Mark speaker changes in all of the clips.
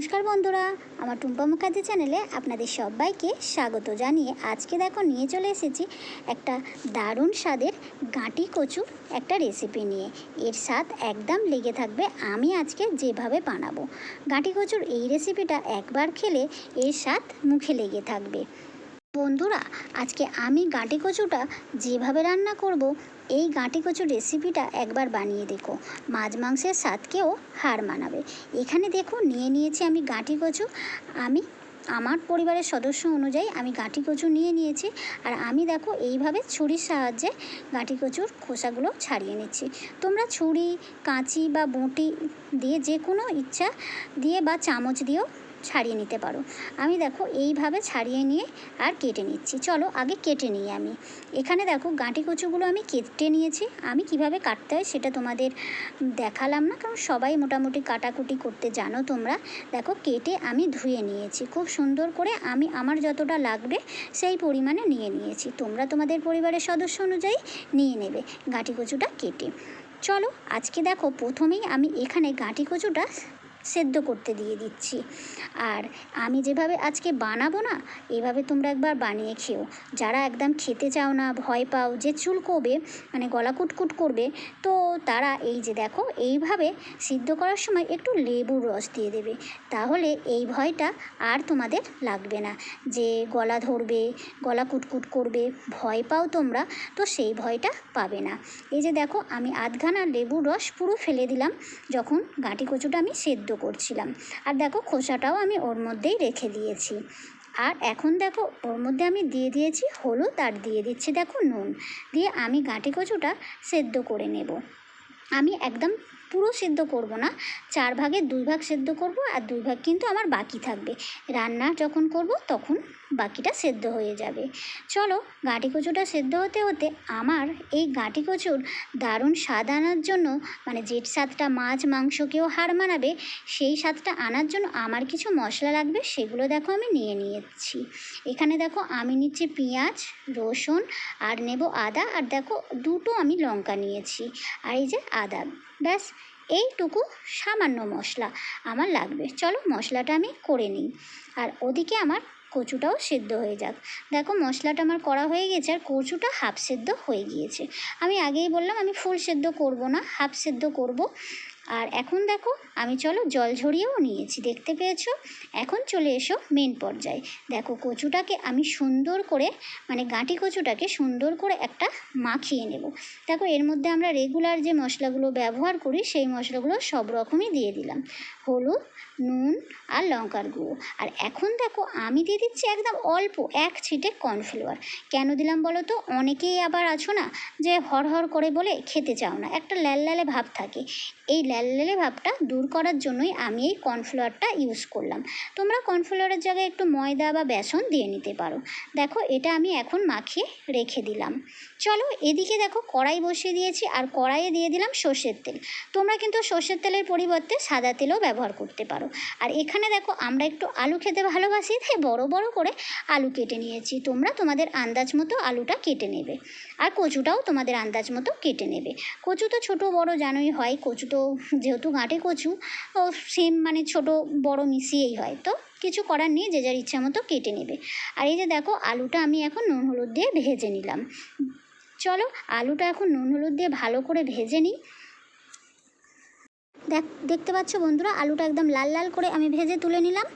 Speaker 1: নমস্কার বন্ধুরা, আমার টুম্পা মুখার্জি চ্যানেলে আপনাদের সবাইকে স্বাগত জানিয়ে আজকে দেখো নিয়ে চলে এসেছি একটা দারুণ স্বাদের গাঁটি কচুর একটা রেসিপি নিয়ে। এর স্বাদ একদম লেগে থাকবে আমি আজকে যেভাবে বানাবো। গাঁটি কচুর এই রেসিপিটা একবার খেলে এর স্বাদ মুখে লেগে থাকবে। বন্ধুরা, আজকে আমি গাঁটি কচুটা যেভাবে রান্না করব, এই গাঁটি কচুর রেসিপিটা একবার বানিয়ে দেখো। মাছ মাংসের স্বাদকেও হার মানাবে। এখানে দেখো, নিয়ে নিয়েছি আমি গাঁটি কচু। আমি, আমার পরিবারের সদস্য অনুযায়ী আমি গাঁটি কচু নিয়ে নিয়েছি। আর আমি দেখো, এইভাবে ছুরির সাহায্যে গাঁটি কচুর খোসাগুলো ছাড়িয়ে নিচ্ছি। তোমরা ছুরি, কাঁচি বা বঁটি দিয়ে যে কোনো ইচ্ছা দিয়ে বা চামচ দিয়েও ছাড়িয়ে নিতে পারো। আমি দেখো এইভাবে ছাড়িয়ে নিয়ে আর কেটে নিচ্ছি। চলো আগে কেটে নিই আমি। এখানে দেখো গাঁটি কচুগুলো আমি কেটে নিয়েছি। আমি কীভাবে কাটতে হয় সেটা তোমাদের দেখালাম না, কারণ সবাই মোটামুটি কাটাকুটি করতে জানো তোমরা। দেখো কেটে আমি ধুয়ে নিয়েছি। খুব সুন্দর করে আমি আমার যতটা লাগবে সেই পরিমাণে নিয়ে নিয়েছি। তোমরা তোমাদের পরিবারের সদস্য অনুযায়ী নিয়ে নেবে গাঁটি কচুটা কেটে। চলো আজকে দেখো প্রথমেই আমি এখানে গাঁটি কচুটা সেদ্ধ করতে দিয়ে দিচ্ছি। আর আমি যেভাবে আজকে বানাবো না, এভাবে তোমরা একবার বানিয়ে খেও। যারা একদম খেতে চাও না, ভয় পাও, যে চুলকোবে মানে গলা কুটকুট করবে, তো তারা এই যে দেখো, এইভাবে সিদ্ধ করার সময় একটু লেবুর রস দিয়ে দেবে। তাহলে এই ভয়টা আর তোমাদের লাগবে না। যে গলা ধরবে, গলা কুটকুট করবে, ভয় পাও তোমরা, তো সেই ভয়টা পাবে না। এই যে দেখো, আমি আধখানা লেবুর রস পুরো ফেলে দিলাম। যখন গাঁটি কচুটা আমি সেদ্ধ করছিলাম। আর দেখো, খোসাটাও আমি ওর মধ্যেই রেখে দিয়েছি। আর এখন দেখো, ওর মধ্যে আমি দিয়ে দিয়েছি হলুদ আর দিয়ে দিচ্ছি দেখো নুন। দিয়ে আমি গাঁটি কচুটা সেদ্ধ করে নেব। আমি একদম পুরো সেদ্ধ করব না, চার ভাগে দুই ভাগ সেদ্ধ করব আর দুই ভাগ কিন্তু আমার বাকি থাকবে। রান্না যখন করব তখন বাকিটা সেদ্ধ হয়ে যাবে। চলো গাঁটি কচুটা সেদ্ধ হতে হতে আমার এই গাঁটি কচুর দারুণ স্বাদ আনার জন্য মানে যে স্বাদটা মাছ মাংসকেও হার মানাবে, সেই স্বাদটা আনার জন্য আমার কিছু মশলা লাগবে, সেগুলো দেখো আমি নিয়ে নিয়েছি। এখানে দেখো আমি নিচ্ছি পেঁয়াজ, রসুন আর নেব আদা, আর দেখো দুটো আমি লঙ্কা নিয়েছি। আর এই যে আদা, ব্যাস, এইটুকু সামান্য মশলা আমার লাগবে। চলো মশলাটা আমি করে নিই। আর ওদিকে আমার কচুটাও সেদ্ধ হয়ে যাক। দেখো মশলাটা আমার করা হয়ে গেছে আর কচুটা হাফ সেদ্ধ হয়ে গিয়েছে। আমি আগেই বললাম আমি ফুল সেদ্ধ করব না হাফ সেদ্ধ করব। আর এখন দেখো, আমি চলো জল ঝরিয়েও নিয়েছি, দেখতে পেয়েছ? এখন চলে এসো মেন পর্যায়ে। দেখো, কচুটাকে আমি সুন্দর করে মানে গাঁটি কচুটাকে সুন্দর করে একটা মাখিয়ে নেব। দেখো, এর মধ্যে আমরা রেগুলার যে মশলাগুলো ব্যবহার করি, সেই মশলাগুলো সব রকমই দিয়ে দিলাম। হলুদ, নুন আর লঙ্কার গুঁড়ো। আর এখন দেখো, আমি দিয়ে দিচ্ছি একদম অল্প, এক ছিটে কর্নফ্লাওয়ার কেন দিলাম বলো তো? অনেকেই আবার আছো না, যে হর হর করে বলে খেতে চাও না। একটা ল্যাল ল্যালে ভাব থাকে। এই ল্যাল ল্যালে ভাবটা দূর করার জন্যই আমি এই কর্নফ্লাওয়ারটা ইউজ করলাম। তোমরা কর্নফ্লাওয়ারের জায়গায় একটু ময়দা বা বেসন দিয়ে নিতে পারো। দেখো, এটা আমি এখন মাখিয়ে রেখে দিলাম। চলো, এদিকে দেখো, কড়াই বসিয়ে দিয়েছি আর কড়াইয়ে দিয়ে দিলাম সর্ষের তেল। তোমরা কিন্তু সর্ষের তেলের পরিবর্তে সাদা তেলও ব্যবহার করতে পারো। আর এখানে দেখো, আমরা একটু আলু খেতে ভালোবাসি, তাই বড় বড় করে আলু কেটে নিয়েছি। তোমরা তোমাদের আন্দাজ মতো আলুটা কেটে নেবে। আর কচুটাও তোমাদের আন্দাজ মতো কেটে নেবে। কচু তো ছোটো বড় জানোই হয়, কচু তো যেহেতু গাঁটে কচু, ও সেম মানে ছোট, বড় মিশিয়েই হয়। তো কিছু করার নেই, যে যার ইচ্ছা মতো কেটে নেবে। আর এই যে দেখো, আলুটা আমি এখন নুন হলুদ দিয়ে ভেজে নিলাম। চলো, আলুটা এখন নুন হলুদ দিয়ে ভালো করে ভেজে নিই। দেখ, দেখতে পাচ্ছ বন্ধুরা, আলুটা একদম লাল লাল করে আমি ভেজে তুলে নিলাম।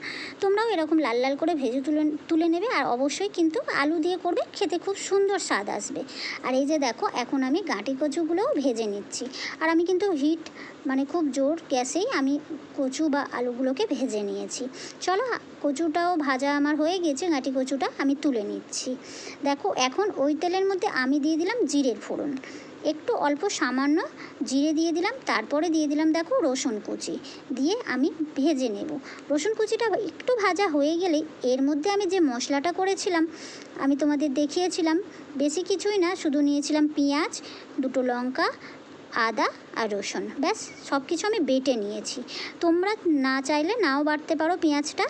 Speaker 1: তোমরাও এরকম লাল লাল করে ভেজে তুলে তুলে নেবে। আর অবশ্যই কিন্তু আলু দিয়ে করবে, খেতে খুব সুন্দর স্বাদ আসবে। আর এই যে দেখো, এখন আমি গাঁটি কচুগুলোও ভেজে নিচ্ছি। আর আমি কিন্তু হিট মানে খুব জোর গ্যাসেই আমি কচু বা আলুগুলোকে ভেজে নিয়েছি। চলো কচুটাও ভাজা আমার হয়ে গেছে গাঁটি কচুটা আমি তুলে নিচ্ছি। দেখো, এখন ওই তেলের মধ্যে আমি দিয়ে দিলাম জিরের ফোড়ন। একটু অল্প সামান্য জিরে দিয়ে দিলাম, তারপরে দিয়ে দিলাম দেখো রসুন কুচি। দিয়ে আমি ভেজে নেব। রসুন কুচিটা একটু ভাজা হয়ে গেলেই এর মধ্যে আমি যে মশলাটা করেছিলাম, আমি তোমাদের দেখিয়েছিলাম। বেশি কিছুই না, শুধু নিয়েছিলাম পেঁয়াজ, দুটো লঙ্কা আদা আর রসুন। ব্যাস সব কিছু আমি বেটে নিয়েছি। তোমরা না চাইলে নাও বাড়তে পারো পেঁয়াজটা।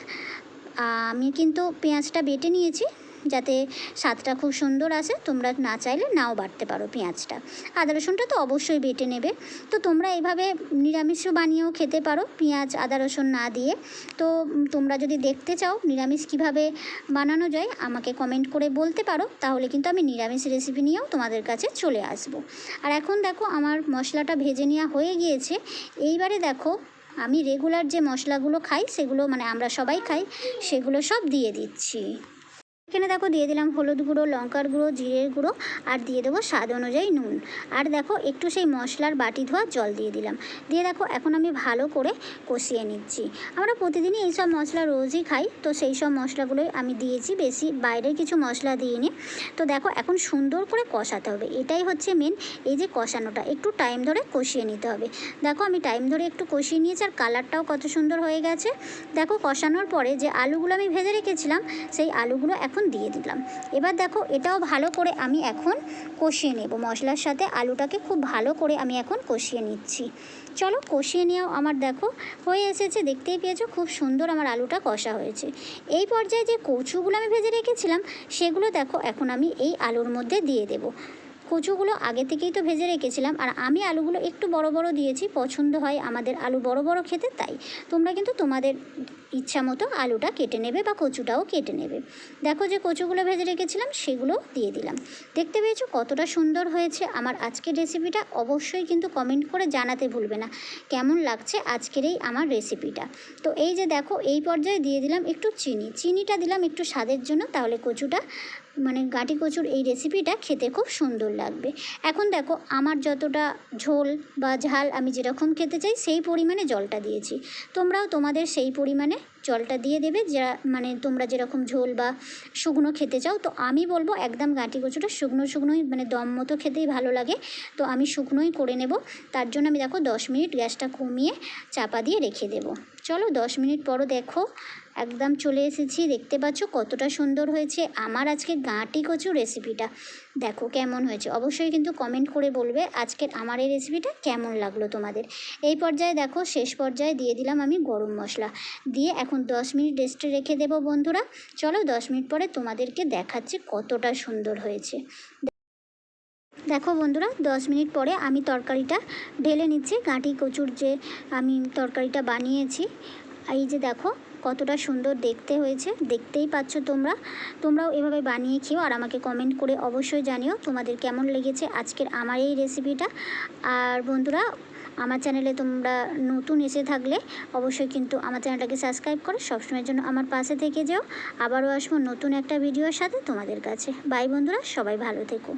Speaker 1: আমি কিন্তু পেঁয়াজটা বেটে নিয়েছি। যাতে স্বাদটা খুব সুন্দর আসে, তোমরা না চাইলে নাও বাটতে পারো পেঁয়াজটা। আদা রসুনটা তো অবশ্যই বেটে নেবে। তো তোমরা এইভাবে নিরামিষও বানিয়েও খেতে পারো পেঁয়াজ, আদা রসুন না দিয়ে। তো তোমরা যদি দেখতে চাও নিরামিষ কীভাবে বানানো যায়, আমাকে কমেন্ট করে বলতে পারো। তাহলে কিন্তু আমি নিরামিষ রেসিপি নিয়েও তোমাদের কাছে চলে আসব। আর এখন দেখো আমার মশলাটা ভেজে নেওয়া হয়ে গিয়েছে। এইবারে দেখো আমি রেগুলার যে মশলাগুলো খাই, সেগুলো মানে আমরা সবাই খাই, সেগুলো সব দিয়ে দিচ্ছি। এখানে দেখো দিয়ে দিলাম হলুদ গুঁড়ো, লঙ্কার গুঁড়ো, জিরের গুঁড়ো আর দিয়ে দেবো স্বাদ অনুযায়ী নুন। আর দেখো একটু সেই মশলার বাটি ধোয়া জল দিয়ে দিলাম। দিয়ে দেখো এখন আমি ভালো করে কষিয়ে নিচ্ছি। আমরা প্রতিদিনই এইসব মশলা রোজই খাই, তো সেই সব মশলাগুলোই আমি দিয়েছি। বেশি বাইরে কিছু মশলা দিইনি। তো দেখো এখন সুন্দর করে কষাতে হবে। এটাই হচ্ছে মেন এই যে কষানোটা। একটু টাইম ধরে কষিয়ে নিতে হবে। দেখো আমি টাইম ধরে একটু কষিয়ে নিয়েছি আর কালারটাও কত সুন্দর হয়ে গেছে। দেখো কষানোর পরে যে আলুগুলো আমি ভেজে রেখেছিলাম, সেই আলুগুলো এখন দিয়ে দিলাম। এবার দেখো এটাও ভালো করে আমি এখন কষিয়ে নেব। মশলার সাথে আলুটাকে খুব ভালো করে আমি এখন কষিয়ে নিচ্ছি। চলো কষিয়ে নেওয়াও আমার দেখো হয়ে এসেছে। দেখতেই পেয়েছ খুব সুন্দর আমার আলুটা কষা হয়েছে। এই পর্যায়ে যে কচুগুলো আমি ভেজে রেখেছিলাম, সেগুলো দেখো এখন আমি এই আলুর মধ্যে দিয়ে দেবো। কচুগুলো আগে থেকেই তো ভেজে রেখেছিলাম আর আমি আলুগুলো একটু বড় বড় দিয়েছি, পছন্দ হয় আমাদের আলু বড় বড় খেতে তাই। তোমরা কিন্তু তোমাদের ইচ্ছা মতো আলুটা কেটে নেবে বা কচুটাও কেটে নেবে। দেখো যে কচুগুলো ভেজে রেখেছিলাম সেগুলো দিয়ে দিলাম। দেখতে পেয়েছ কতটা সুন্দর হয়েছে আমার আজকের রেসিপিটা? অবশ্যই কিন্তু কমেন্ট করে জানাতে ভুলবে না। কেমন লাগছে আজকের এই আমার রেসিপিটা? তো এই যে দেখো এই পর্যায়ে দিয়ে দিলাম একটু চিনি। চিনিটা দিলাম একটু স্বাদের জন্য, তাহলে কচুটা মানে গাঁটি কচুর এই রেসিপিটা খেতে খুব সুন্দর লাগবে। এখন দেখো, আমার যতটা ঝোল বা ঝাল আমি যেরকম খেতে চাই, সেই পরিমাণে জলটা দিয়েছি। তোমরাও তোমাদের সেই পরিমাণে জলটা দিয়ে দেবে, যা মানে তোমরা যেরকম ঝোল বা শুকনো খেতে চাও। তো আমি বলব, একদম গাঁটি কচুটা শুকনো শুকনোই মানে দম মতো খেতেই ভালো লাগে। তো আমি শুকনোই করে নেব। তার জন্য আমি দেখো, দশ মিনিট গ্যাসটা কমিয়ে চাপা দিয়ে রেখে দেবো। চলো, দশ মিনিট পরও দেখো একদম চলে এসেছি। দেখতে পাচ্ছ কতটা সুন্দর হয়েছে আমার আজকে গাঁটি কচু রেসিপিটা দেখো কেমন হয়েছে। অবশ্যই কিন্তু কমেন্ট করে বলবে আজকের আমার এই রেসিপিটা কেমন লাগল তোমাদের। এই পর্যায়ে দেখো শেষ পর্যায়ে দিয়ে দিলাম আমি গরম মশলা। দিয়ে এখন দশ মিনিট রেস্টে রেখে দেবো বন্ধুরা। চলো দশ মিনিট পরে তোমাদেরকে দেখাচ্ছি কতটা সুন্দর হয়েছে। দেখো বন্ধুরা, দশ মিনিট পরে আমি তরকারিটা ঢেলে নিচ্ছি। গাঁটি কচুর যে আমি তরকারিটা বানিয়েছি, এই যে দেখো কতটা সুন্দর দেখতে হয়েছে, দেখতেই পাচ্ছ তোমরা। তোমরাও এভাবে বানিয়ে খেও আর আমাকে কমেন্ট করে অবশ্যই জানিও তোমাদের কেমন লেগেছে আজকের আমার এই রেসিপিটা আর বন্ধুরা, আমার চ্যানেলে তোমরা নতুন এসে থাকলে অবশ্যই কিন্তু আমার চ্যানেলটাকে সাবস্ক্রাইব করে। সবসময়ের জন্য আমার পাশে থেকে যেও। আবারও আসব নতুন একটা ভিডিওর সাথে তোমাদের কাছে। বাই বন্ধুরা, সবাই ভালো থেকো।